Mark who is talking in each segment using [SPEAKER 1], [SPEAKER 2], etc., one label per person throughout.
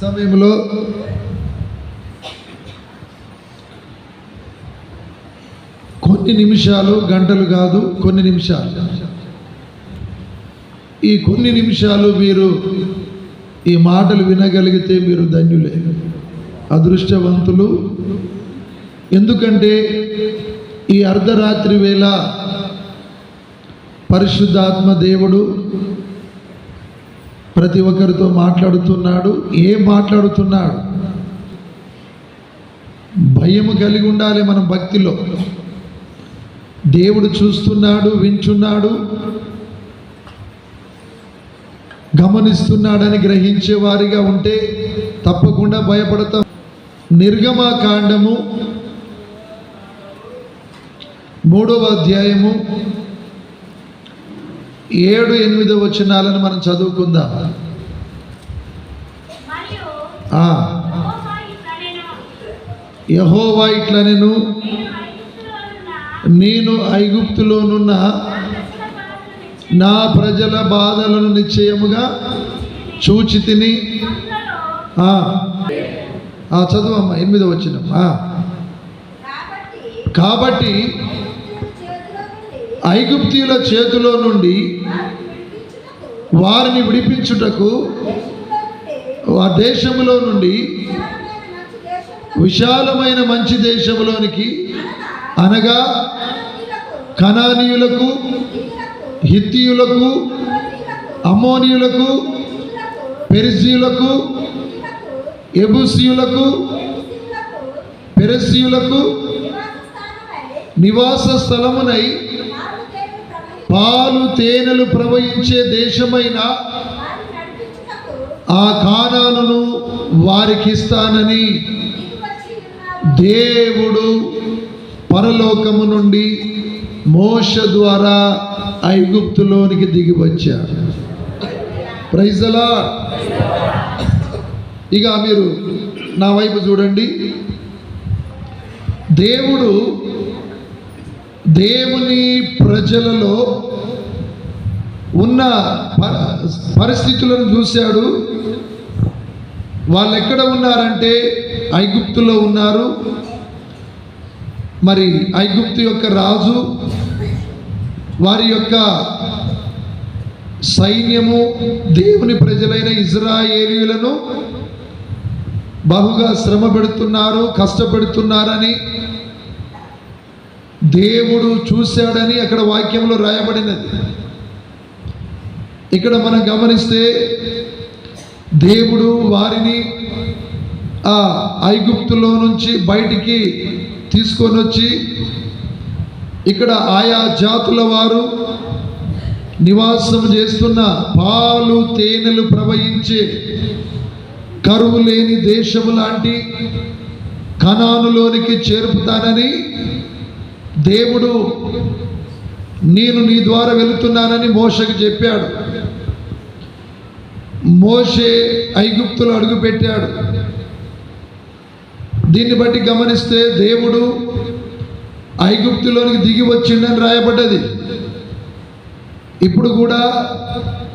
[SPEAKER 1] సమయంలో కొన్ని నిమిషాలు గంటలు కాదు కొన్ని నిమిషాలు. ఈ కొన్ని నిమిషాలు మీరు ఈ మాటలు వినగలిగితే మీరు ధన్యులే అదృష్టవంతులు. ఎందుకంటే ఈ అర్ధరాత్రి వేళ పరిశుద్ధాత్మ దేవుడు ప్రతి ఒక్కరితో మాట్లాడుతున్నాడు ఏం మాట్లాడుతున్నాడు? భయము కలిగి ఉండాలి మనం భక్తిలో. దేవుడు చూస్తున్నాడు వింటున్నాడు గమనిస్తున్నాడని గ్రహించే వారిగా ఉంటే తప్పకుండా భయపడతాం. నిర్గమాకాండము మూడవ అధ్యాయము ఏడు ఎనిమిదో వచనాలను మనం చదువుకుందాం.
[SPEAKER 2] యెహోవా ఇట్లనెను. నేను
[SPEAKER 1] నేను ఐగుప్తులోనున్న
[SPEAKER 2] నా
[SPEAKER 1] ప్రజల
[SPEAKER 2] బాధలను
[SPEAKER 1] నిశ్చయముగా చూచి తిని. ఆ, చదువమ్మా ఎనిమిదో వచ్చిన
[SPEAKER 2] కాబట్టి
[SPEAKER 1] ఐగుప్తీయుల చేతిలో నుండి
[SPEAKER 2] వారిని విడిపించుటకు
[SPEAKER 1] ఆ
[SPEAKER 2] దేశంలో నుండి విశాలమైన మంచి
[SPEAKER 1] దేశంలోనికి
[SPEAKER 2] అనగా
[SPEAKER 1] కణానీయులకు
[SPEAKER 2] హిత్తియులకు అమోనియులకు హిత్తీయులకు,
[SPEAKER 1] ఎబుసీయులకు పెరసీయులకు
[SPEAKER 2] నివాస
[SPEAKER 1] స్థలమునై
[SPEAKER 2] పాలు తేనెలు ప్రవహించే
[SPEAKER 1] దేశమైన ఆ కాణాలను వారికిస్తానని దేవుడు పరలోకము నుండి మోష ద్వారా ఐగుప్తులోనికి దిగి వచ్చాడు. ప్రైజలా ఇక మీరు నా వైపు చూడండి. దేవుడు దేవుని ప్రజలలో ఉన్న పరిస్థితులను చూశాడు. వాళ్ళు ఎక్కడ ఉన్నారంటే ఐగుప్తులో ఉన్నారు. మరి ఐగుప్తు యొక్క రాజు వారి యొక్క సైన్యము దేవుని ప్రజలైన ఇజ్రాయేలీలను బహుగా శ్రమ పెడుతున్నారు కష్టపెడుతున్నారని దేవుడు చూశాడని అక్కడ వాక్యంలో రాయబడినది. ఇక్కడ మనం గమనిస్తే దేవుడు వారిని ఆ ఐగుప్తులో నుంచి బయటికి తీసుకొని వచ్చి ఇక్కడ ఆయా జాతుల వారు నివాసం చేస్తున్న పాలు తేనెలు ప్రవహించే కరువు లేని దేశము లాంటి కణానులోనికి చేరుపుతానని దేవుడు నేను నీ ద్వారా వెళుతున్నానని మోషకు చెప్పాడు. మోషే ఐగుప్తులు అడుగుపెట్టాడు. దీన్ని బట్టి గమనిస్తే దేవుడు ఐగుప్తులోనికి దిగి వచ్చిండని రాయబడ్డది. ఇప్పుడు కూడా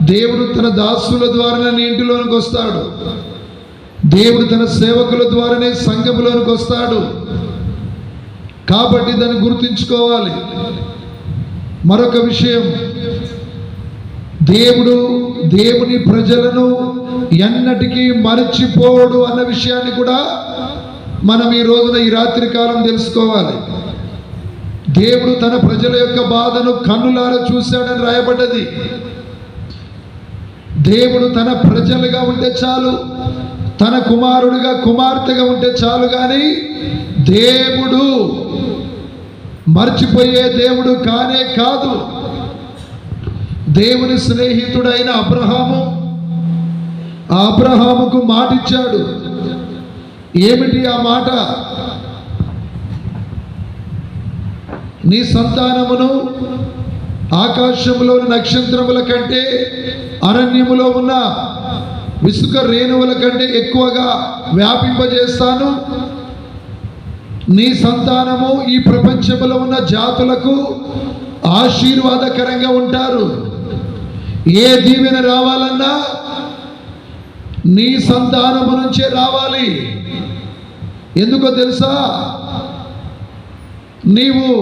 [SPEAKER 1] దేవుడు తన దాసుల ద్వారానే నీ ఇంటిలోనికి వస్తాడు. దేవుడు తన సేవకుల ద్వారానే సంఘములోనికి వస్తాడు. కాబట్టి దాన్ని గుర్తుంచుకోవాలి. మరొక విషయం. దేవుడు దేవుని ప్రజలను ఎన్నటికీ మరచిపోడు అన్న విషయాన్ని కూడా మనం ఈ రోజున ఈ రాత్రి కాలం తెలుసుకోవాలి. దేవుడు తన ప్రజల యొక్క బాధను కన్నులారా చూశాడని రాయబడ్డది. దేవుడు తన ప్రజలుగా ఉంటే చాలు తన కుమారుడిగా కుమార్తెగా ఉంటే చాలు కానీ దేవుడు మర్చిపోయే దేవుడు కానే కాదు. దేవుని స్నేహితుడైన అబ్రహాము ఆ అబ్రహాముకు మాటిచ్చాడు. ఏమిటి ఆ మాట? నీ సంతానమును ఆకాశంలోని నక్షత్రముల కంటే అరణ్యములో ఉన్న విసుక రేణువుల కంటే ఎక్కువగా వ్యాపింపజేస్తాను. నీ సంతానము ఈ ప్రపంచంలో ఉన్న జాతులకు ఆశీర్వాదకరంగా ఉంటారు. ఏ దీవెన రావాలన్నా నీ సంతానము నుంచే రావాలి. ఎందుకో తెలుసా? నీవు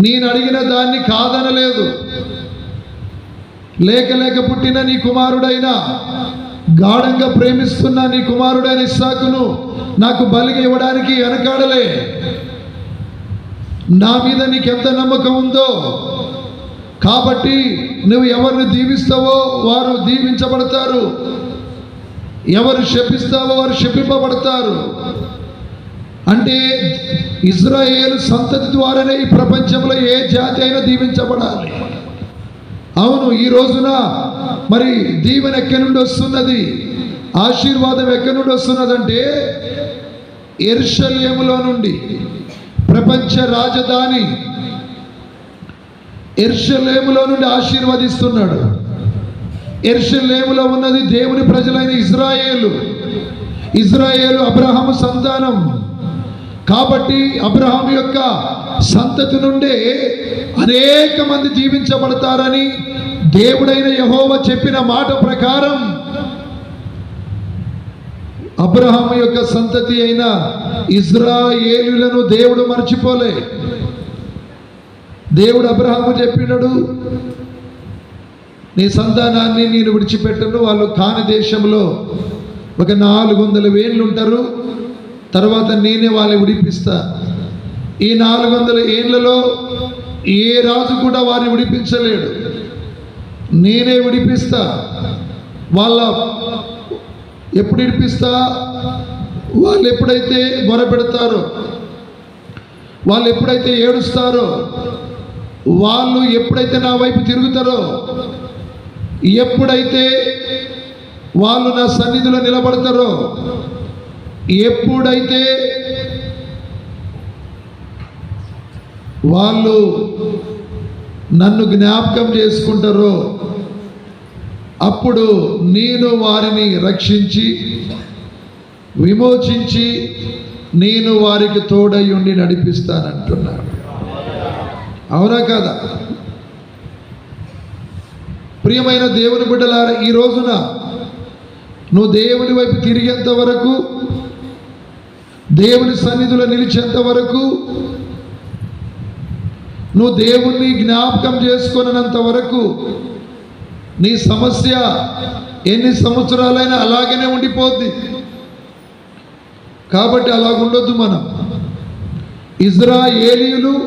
[SPEAKER 1] నేను అడిగిన దాన్ని కాదనలేదు. లేక లేక పుట్టిన నీ కుమారుడైనా గాఢంగా ప్రేమిస్తున్న నీ కుమారుడైన ఇస్సాకును నాకు బలిగా ఇవ్వడానికి వెనకాడలే. నా మీద నీకెంత నమ్మకం ఉందో కాబట్టి నువ్వు ఎవరిని దీవిస్తావో వారు దీవించబడతారు. ఎవరు శపిస్తావో వారు శపింపబడతారు. అంటే ఇజ్రాయేల్ సంతతి ద్వారానే ఈ ప్రపంచంలో ఏ జాతి అయినా దీవించబడాలి. అవును ఈ రోజున మరి దీవెన ఎక్కడి నుండి వస్తున్నది? ఆశీర్వాదం ఎక్కడి నుండి వస్తున్నదంటే ఎర్షలేములో నుండి ప్రపంచ రాజధాని ఎర్షలేములో నుండి ఆశీర్వదిస్తున్నాడు. ఎర్షలేములో ఉన్నది దేవుని ప్రజలైన ఇజ్రాయేలు. ఇజ్రాయేలు అబ్రహాం సంతానం. కాబట్టి అబ్రహాం యొక్క సంతతి నుండే అనేక మంది జీవించబడతారని దేవుడైన యహోవ చెప్పిన మాట ప్రకారం అబ్రహం యొక్క సంతతి అయిన ఇజ్రాయేలులను దేవుడు మర్చిపోలే. దేవుడు అబ్రహాము చెప్పినాడు నీ సంతానాన్ని నేను విడిచిపెట్టను వాళ్ళు కాని దేశంలో ఒక నాలుగు వందల వేళ్ళు ఉంటారు తర్వాత నేనే వాళ్ళని విడిపిస్తా. ఈ నాలుగు వందల ఏళ్ళలో ఏ రాజు కూడా వారిని విడిపించలేడు. నేనే విడిపిస్తా. వాళ్ళ ఎప్పుడు విడిపిస్తా? వాళ్ళు ఎప్పుడైతే మొరపెడతారో వాళ్ళు ఎప్పుడైతే ఏడుస్తారో వాళ్ళు ఎప్పుడైతే నా వైపు తిరుగుతారో ఎప్పుడైతే వాళ్ళు నా సన్నిధిలో నిలబడతారో ఎప్పుడైతే వాళ్ళు నన్ను జ్ఞాపకం చేసుకుంటారో అప్పుడు నేను వారిని రక్షించి విమోచించి నేను వారికి తోడై ఉండి నడిపిస్తానంటున్నాడు. అవునా కదా? ప్రియమైన దేవుని బిడ్డలారా ఈ రోజున నువ్వు దేవుని వైపు తిరిగేంత వరకు దేవుని సన్నిధిలో నిలిచేంత వరకు నువ్వు దేవుణ్ణి జ్ఞాపకం చేసుకున్నంత వరకు నీ సమస్య ఎన్ని సంవత్సరాలైనా అలాగనే ఉండిపోద్ది. కాబట్టి అలా ఉండొద్దు మనం. ఇజ్రాయేలీలు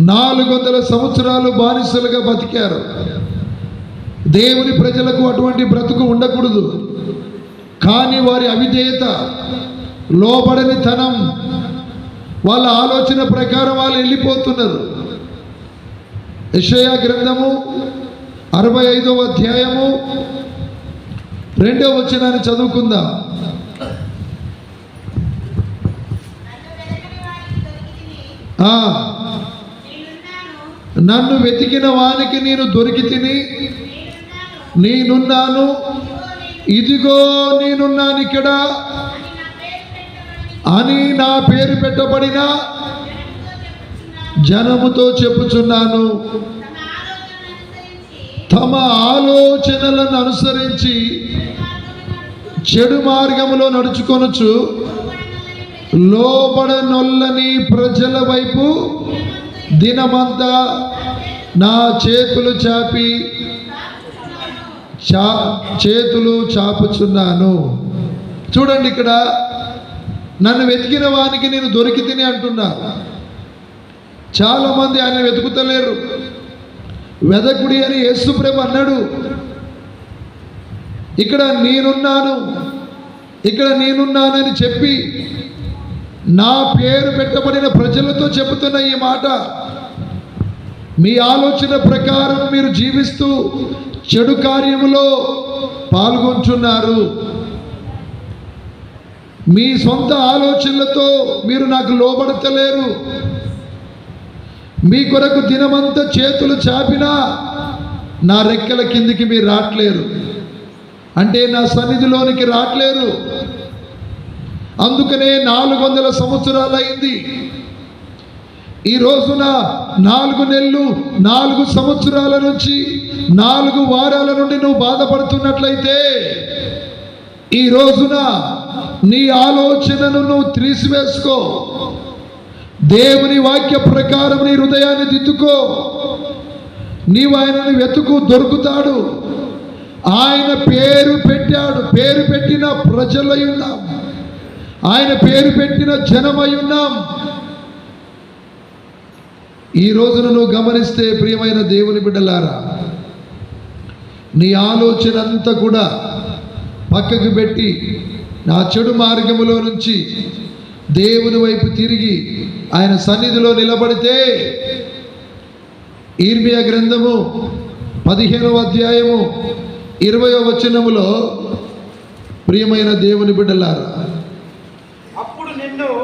[SPEAKER 1] నాలుగు వందల సంవత్సరాలు బానిసలుగా బతికారు. దేవుని ప్రజలకు అటువంటి బ్రతుకు ఉండకూడదు. కానీ వారి అవిధేయత లోబడని తనం వాళ్ళ ఆలోచన ప్రకారం వాళ్ళు వెళ్ళిపోతున్నారు. యషయా గ్రంథము అరవై ఐదవ అధ్యాయము రెండవ వచనాన్ని చదువుకుందాం.
[SPEAKER 2] నన్ను
[SPEAKER 1] ఆ, నన్ను వెతికిన వానికి నేను దొరికి తిని
[SPEAKER 2] నేనున్నాను. ఇదిగో నేను
[SPEAKER 1] ఇదిగో నేనున్నాను ఇక్కడ.
[SPEAKER 2] అని నా పేరు పెట్టబడిన జనముతో చెప్పుచున్నాను. తమ ఆలోచనలను అనుసరించి చెడు మార్గంలో నడుచుకొనొచ్చు
[SPEAKER 1] లోబడనొల్లని ప్రజల వైపు దినమంతా నా చేతులు చాపి చా చేతులు చాపుచున్నాను. చూడండి ఇక్కడ నన్ను వెతికిన వానికి నేను దొరికితేనే అంటున్నా. చాలామంది ఆయన వెతుకుతలేరు. వెదకుడి అని యేసుప్రేమ అన్నాడు. ఇక్కడ నేనున్నాను ఇక్కడ నేనున్నానని చెప్పి నా పేరు పెట్టబడిన ప్రజలతో చెబుతున్న ఈ మాట. మీ ఆలోచన ప్రకారం మీరు జీవిస్తూ చెడు కార్యములో పాల్గొంటున్నారు. మీ సొంత ఆలోచనలతో మీరు నాకు లోబడతలేరు. మీ కొరకు దినమంతా చేతులు చాపినా నా రెక్కల కిందికి మీరు రావట్లేరు అంటే నా సన్నిధిలోనికి రావట్లేరు అందుకనే నాలుగు వందల సంవత్సరాలు అయింది ఈ రోజున నాలుగు నెలలు నాలుగు సంవత్సరాల నుంచి నాలుగు వారాల నుండి నువ్వు బాధపడుతున్నట్లయితే ఈ రోజున నీ ఆలోచనను నువ్వు తీసివేసుకో దేవుని వాక్య ప్రకారం నీ హృదయాన్ని దిద్దుకో. నీవు ఆయనని వెతుకు దొరుకుతాడు. ఆయన పేరు పెట్టాడు. పేరు పెట్టిన ప్రజలై ఉన్నాం. ఆయన పేరు పెట్టిన జనమై ఉన్నాం. ఈ రోజున నువ్వు గమనిస్తే ప్రియమైన దేవుని బిడ్డలారా నీ ఆలోచన అంతా కూడా పక్కకు పెట్టి నా చెడు మార్గములో నుంచి దేవుని వైపు తిరిగి ఆయన సన్నిధిలో నిలబడితే ఈర్మియా గ్రంథము పదిహేనవ అధ్యాయము ఇరవయో వచనములో ప్రియమైన దేవుని బిడ్డలారా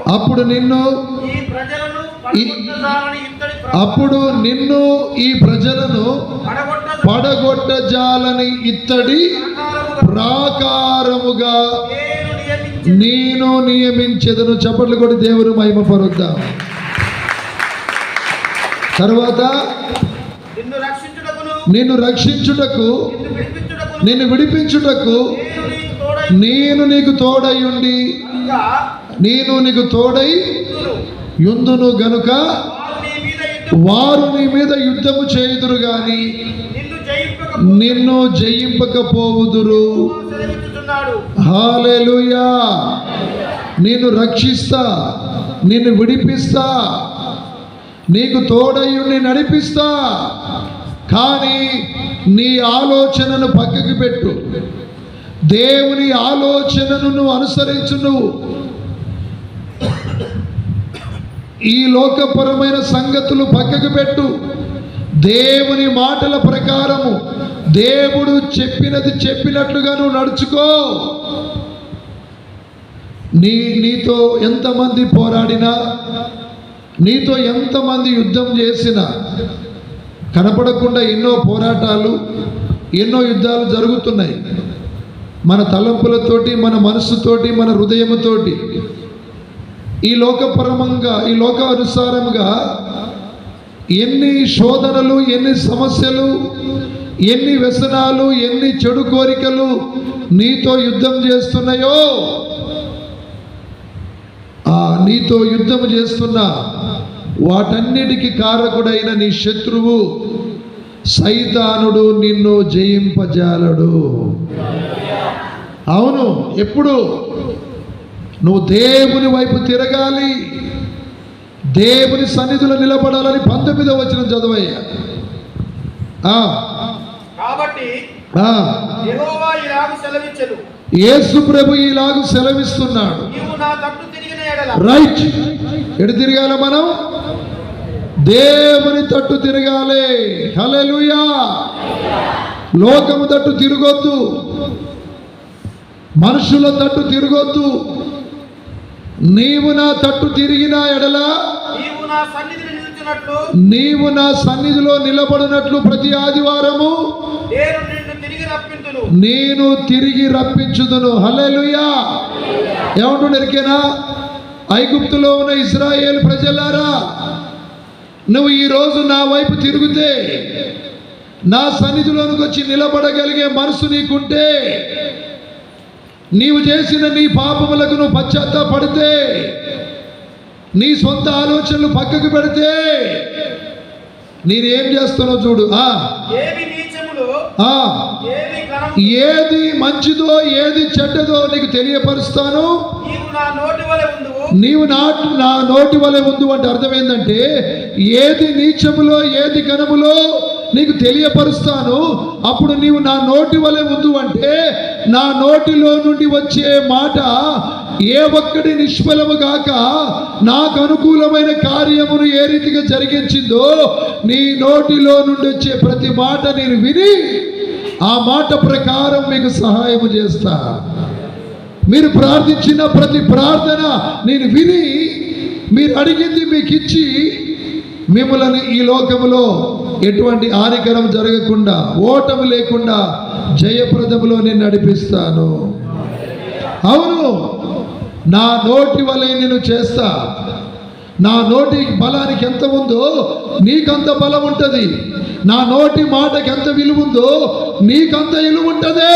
[SPEAKER 3] అప్పుడు నిన్ను
[SPEAKER 1] అప్పుడు నిన్ను
[SPEAKER 3] ఈ ప్రజలను పడగొట్టజాలని ఇత్తడి ప్రాకారముగా నేను నియమించి
[SPEAKER 1] నేను నియమించెదను చప్పట్లు కొట్టి దేవుని మహిమ పరుద్దాం తర్వాత
[SPEAKER 3] నిన్ను
[SPEAKER 1] రక్షించుటకు
[SPEAKER 3] నిన్ను
[SPEAKER 1] విడిపించుటకు
[SPEAKER 3] నేను నీకు తోడై కనుక
[SPEAKER 1] నేను నీకు తోడై యుందును గనుక
[SPEAKER 3] వారు నీ మీద
[SPEAKER 1] యుద్ధము చేయుదురు గాని
[SPEAKER 3] నిన్ను జయింపక
[SPEAKER 1] నిన్ను జయింపకపోవుదురు. హాలెలుయా నేను రక్షిస్తా నిన్ను విడిపిస్తా నీకు తోడయ్యుని నడిపిస్తా. కానీ నీ ఆలోచనను పక్కకి పెట్టు. దేవుని ఆలోచనను నువ్వు అనుసరించు నువ్వు. ఈ లోకపరమైన సంగతులు పక్కకు పెట్టు. దేవుని మాటల ప్రకారము దేవుడు చెప్పినది చెప్పినట్లుగా నువ్వు నడుచుకో. నీ నీతో ఎంతమంది పోరాడినా నీతో ఎంతమంది యుద్ధం చేసినా కనపడకుండా ఎన్నో పోరాటాలు ఎన్నో యుద్ధాలు జరుగుతున్నాయి. మన తలంపులతోటి మన మనస్సుతోటి మన హృదయముతోటి ఈ లోకపరమంగా ఈ లోకానుసారంగా ఎన్ని శోధనలు ఎన్ని సమస్యలు ఎన్ని వ్యసనాలు ఎన్ని చెడు కోరికలు నీతో యుద్ధం చేస్తున్నాయో ఆ నీతో యుద్ధం చేస్తున్న వాటన్నిటికి కారకుడైన నీ శత్రువు సైతానుడు నిన్ను జయింపజాలడు. అవును ఎప్పుడు? నువ్వు దేవుని వైపు తిరగాలి. దేవుని సన్నిధిలో నిలబడాలని పంతొమ్మిదో వచ్చిన చదవయ్యా. ఆ,
[SPEAKER 3] కాబట్టి
[SPEAKER 1] యేసు ప్రభు ఇలాగ సెలవిస్తున్నాడు. రైట్. ఎటు తిరగాల మనం? దేవుని తట్టు తిరగాలి. హల్లెలూయా. లోకము తట్టు తిరగొద్దు. మనుషుల తట్టు తిరగొద్దు. నీవు నా తట్టు తిరిగిన ఎడల
[SPEAKER 3] నీవు నా సన్నిధిని నిలుచున్నట్లు.
[SPEAKER 1] నీవు నా సన్నిధిలో నిలబడినట్లు ప్రతి ఆదివారము.
[SPEAKER 3] నేను నిన్ను తిరిగి రప్పింతును.
[SPEAKER 1] నేను తిరిగి రప్పించుదును. హల్లెలూయా. ఏమంటుండే ఎరికేనా ఐగుప్తులో ఉన్న ఇస్రాయేల్ ప్రజలారా నువ్వు ఈరోజు నా వైపు తిరిగితే నా సన్నిధిలోనికి వచ్చి నిలబడగలిగే మనసు నీకుంటే నీవు చేసిన నీ పాపములకు నువ్వు పశ్చాత్తాపడితే నీ సొంత ఆలోచనలు పక్కకు పెడితే నేనేం చేస్తానో చూడు. ఏది మంచిదో ఏది చెడ్డదో నీకు తెలియపరుస్తాను. నీవు నా నా నోటి వలె ఉంది అంటే అర్థం ఏంటంటే ఏది నీచములో ఏది ఘనములో నీకు తెలియపరుస్తాను. అప్పుడు నీవు నా నోటి వలె ఉంది అంటే నా నోటిలో నుండి వచ్చే మాట ఏ ఒక్కడి నిష్ఫలము గాక నాకు అనుకూలమైన కార్యమును ఏ రీతిగా జరిగించిందో నీ నోటిలో నుండి వచ్చే ప్రతి మాట నేను విని ఆ మాట ప్రకారం మీకు సహాయము చేస్తా. మీరు ప్రార్థించిన ప్రతి ప్రార్థన నేను విని మీరు అడిగింది మీకు ఇచ్చి మిమ్మల్ని ఈ లోకములో ఎటువంటి హానికరం జరగకుండా ఓటము లేకుండా జయప్రదములో నేను నడిపిస్తాను. అవును. నా నోటి వలె నేను చేస్తా. నా నోటి బలానికి ఎంత ఉందో నీకంత బలం ఉంటుంది. నా నోటి మాటకి ఎంత విలువ ఉందో నీకంత విలువ ఉంటుంది.